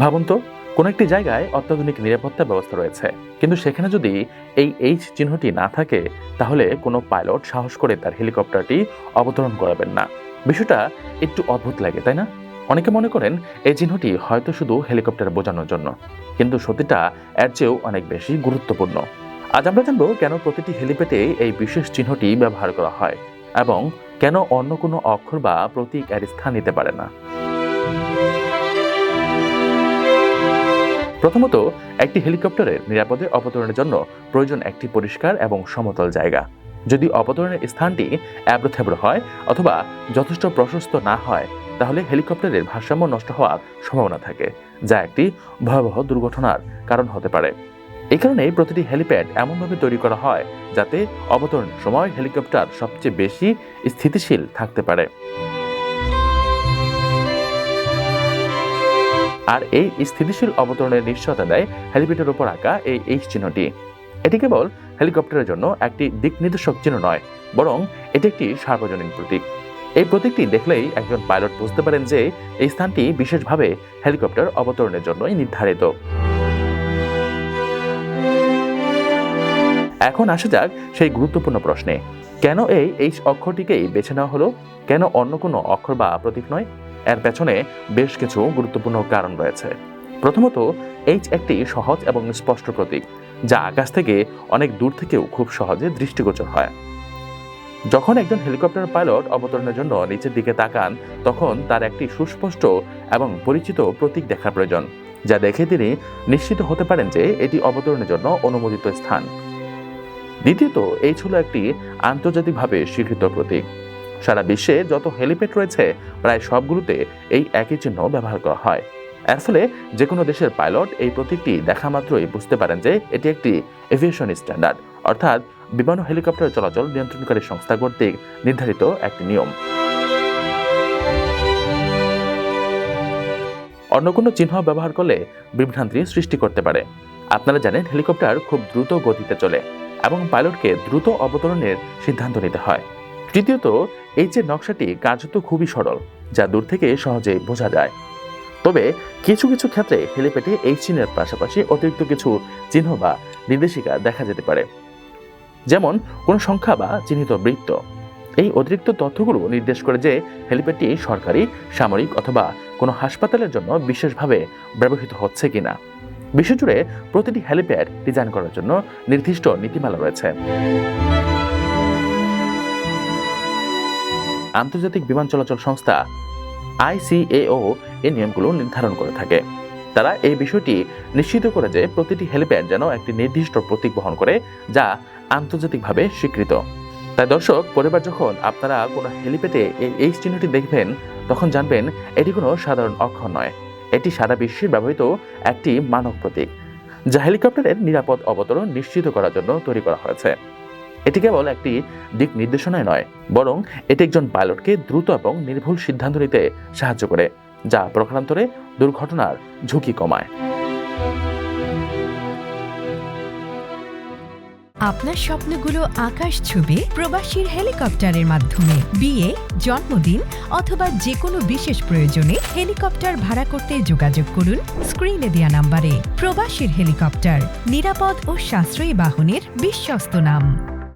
ভাবুন তো, কোনো একটি জায়গায় অত্যাধুনিক নিরাপত্তা ব্যবস্থা রয়েছে। কিন্তু সেখানে যদি এই এইচ চিহ্নটি না থাকে, তাহলে কোনো পাইলট সাহস করে তার হেলিকপ্টারটি অবতরণ করাবেন না। বিষয়টা একটু অদ্ভুত লাগে, তাই না? অনেকে মনে করেন এই চিহ্নটি হয়তো শুধু হেলিকপ্টার বোঝানোর জন্য, কিন্তু সত্যিটা এর চেয়েও অনেক বেশি গুরুত্বপূর্ণ। আজ আমরা জানব কেন প্রতিটি হেলিপ্যাডে এই বিশেষ চিহ্নটি ব্যবহার করা হয় এবং কেন অন্য কোনো অক্ষর বা প্রতীক এর স্থান নিতে পারে না। প্রথমত, একটি হেলিকপ্টারের নিরাপদে অবতরণের জন্য প্রয়োজন একটি পরিষ্কার এবং সমতল জায়গা। যদি অবতরণের স্থানটি অ্যাব্রথ্যাব্র হয় অথবা যথেষ্ট প্রশস্ত না হয়, তাহলে হেলিকপ্টারের ভারসাম্য নষ্ট হওয়ার সম্ভাবনা থাকে, যা একটি ভয়াবহ দুর্ঘটনার কারণ হতে পারে। এই কারণে প্রতিটি হেলিপ্যাড এমনভাবে তৈরি করা হয় যাতে অবতরণের সময় হেলিকপ্টার সবচেয়ে বেশি স্থিতিশীল থাকতে পারে। আর এই স্থিতিশীল অবতরণের নিশ্চয়তা দেয় হেলিপ্যাডের উপর আঁকা এই এইচ চিহ্নটি। এটি কেবল হেলিকপ্টারের জন্য একটি দিক নির্দেশক চিহ্ন নয়, বরং এটি একটি সার্বজনীন প্রতীক। এই প্রতীকটি দেখলেই একজন পাইলট বুঝতে পারেন যে এই স্থানটি বিশেষভাবে হেলিকপ্টার অবতরণের জন্যই নির্ধারিত। এখন আসা যাক সেই গুরুত্বপূর্ণ প্রশ্নে। কেন এই এইচ অক্ষরটিকেই বেছে নেওয়া হলো? কেন অন্য কোনো অক্ষর বা প্রতীক নয়? এর পেছনে বেশ কিছু গুরুত্বপূর্ণ কারণ রয়েছে। প্রথমত এইচ একটি সহজ এবং স্পষ্ট প্রতীক, যা আকাশ থেকে অনেক দূর থেকেও খুব সহজে দৃষ্টিগোচর হয়। যখন একজন হেলিকপ্টার পাইলট অবতরণের জন্য নিচের দিকে তাকান, তখন তার একটি সুস্পষ্ট এবং পরিচিত প্রতীক দেখার প্রয়োজন, যা দেখে তিনি নিশ্চিত হতে পারেন যে এটি অবতরণের জন্য অনুমোদিত স্থান। দ্বিতীয়ত এই ছিল একটি আন্তর্জাতিকভাবে স্বীকৃত প্রতীক। সারা বিশ্বে যত হেলিপ্যাড রয়েছে, প্রায় সবগুলোতে এই একই চিহ্ন ব্যবহার করা হয়। এর ফলে যে কোনো দেশের পাইলট এই প্রতীকটি দেখা মাত্রই বুঝতে পারেন যে এটি একটি এভিয়েশন স্ট্যান্ডার্ড অর্থাৎ বিমান হেলিকপ্টার চলাচল নিয়ন্ত্রণকারী সংস্থা কর্তৃক নির্ধারিত একটি নিয়ম। অন্য কোনো চিহ্ন ব্যবহার করলে বিভ্রান্তি সৃষ্টি করতে পারে। আপনারা জানেন হেলিকপ্টার খুব দ্রুত গতিতে চলে এবং পাইলটকে দ্রুত অবতরণের সিদ্ধান্ত নিতে হয়। তৃতীয়ত এই যে নকশাটি কার্যত খুবই সরল, যা দূর থেকে সহজে বোঝা যায়। তবে কিছু কিছু ক্ষেত্রে হেলিপ্যাডে এই চিহ্নের পাশাপাশি অতিরিক্ত কিছু চিহ্ন বা নির্দেশিকা দেখা যেতে পারে। যেমন, কোনো সংখ্যা বা চিহ্নিত বৃত্ত। এই অতিরিক্ত তথ্যগুলো নির্দেশ করে যে হেলিপ্যাডটি সরকারি, সামরিক অথবা কোনো হাসপাতালের জন্য বিশেষভাবে ব্যবহৃত হচ্ছে কিনা। বিশ্বজুড়ে প্রতিটি হেলিপ্যাড ডিজাইন করার জন্য নির্দিষ্ট নীতিমালা রয়েছে। আন্তর্জাতিক বিমান চলাচল সংস্থা আইসিএও এই নিয়মগুলো নির্ধারণ করে থাকে। তারা এই বিষয়টি নিশ্চিত করে যে প্রতিটি হেলিপ্যাড যেন একটি নির্দিষ্ট প্রতীক বহন করে, যা আন্তর্জাতিকভাবে স্বীকৃত। তাই দর্শক, পরিবার যখন আপনারা কোনো হেলিপ্যাডে এই এইচ চিহ্নটি দেখবেন, তখন জানবেন এটি কোনো সাধারণ অক্ষর নয়। এটি সারা বিশ্বে ব্যবহৃত একটি মানব প্রতীক, যা হেলিকপ্টারের নিরাপদ অবতরণ নিশ্চিত করার জন্য তৈরি করা হয়েছে। এটি কেবল একটি দিক নির্দেশনায় নয়, বরং এটি একজন পাইলটকে দ্রুত এবং নির্ভুল সিদ্ধান্ত নিতে সাহায্য করে, যা প্রকারান্তরে দুর্ঘটনার ঝুঁকি কমায়। আপনার স্বপ্নগুলো আকাশ ছুবে প্রবাসীর হেলিকপ্টারের মাধ্যমে, বিয়ে, জন্মদিন অথবা যে কোনো বিশেষ প্রয়োজনে হেলিকপ্টার ভাড়া করতে যোগাযোগ করুন স্ক্রিনে দেওয়া নাম্বারে। প্রবাসীর হেলিকপ্টার, নিরাপদ ও সাশ্রয়ী বাহনের বিশ্বস্ত নাম।